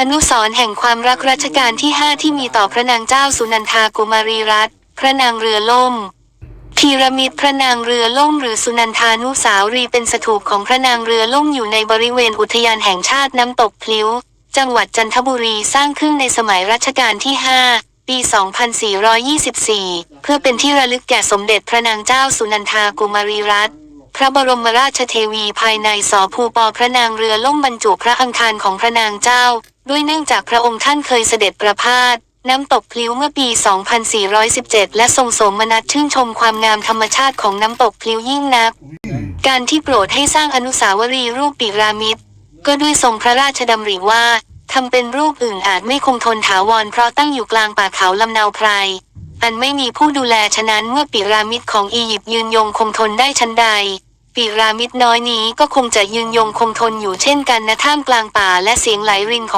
อนุสรณ์แห่งความรักรัชกาลที่ 5 ที่มีต่อพระนางเจ้าสุนันทากุมารีรัตน์พระนางเรือล่มพีระมิดพระนางเรือล่มหรือสุนันทานุสาวรีเป็นสถูปของพระนางเรือล่มอยู่ในบริเวณอุทยานแห่งชาติน้ำตกพลิ้ว จังหวัดจันทบุรีสร้างขึ้นในสมัยรัชกาลที่ 5 ปี 2424 เพื่อเป็นที่ระลึกแก่สมเด็จพระนางเจ้าสุนันทากุมารีรัตน์ ระบรมราชเทวีภายในสอภูปอพระนางเรือล่มบรรจุพระอังคารของพระนางเจ้า ด้วยเนื่องจากพระองค์ท่านเคยเสด็จประพาสน้ำตกพลิ้วเมื่อปี 2417 และทรงสมนัตชื่นชมความงามธรรมชาติของน้ำตกพลิ้วยิ่งนัก การที่โปรดให้สร้างอนุสาวรีย์รูปปีรามิดก็ด้วยทรงพระราชดำริว่าทำเป็นรูปอื่นอาจไม่คงทนถาวรเพราะตั้งอยู่กลางป่าเขาลำนาวไพร อันไม่มีผู้ดูแลฉะนั้นเมื่อปีรามิดของอียิปต์ยืนยงคงทนได้ชั้นใด ปีรามิดน้อยนี้ก็คงจะยืนยงคงทนอยู่เช่นกันนะท่ามกลางป่าและเสียงไหลรินของ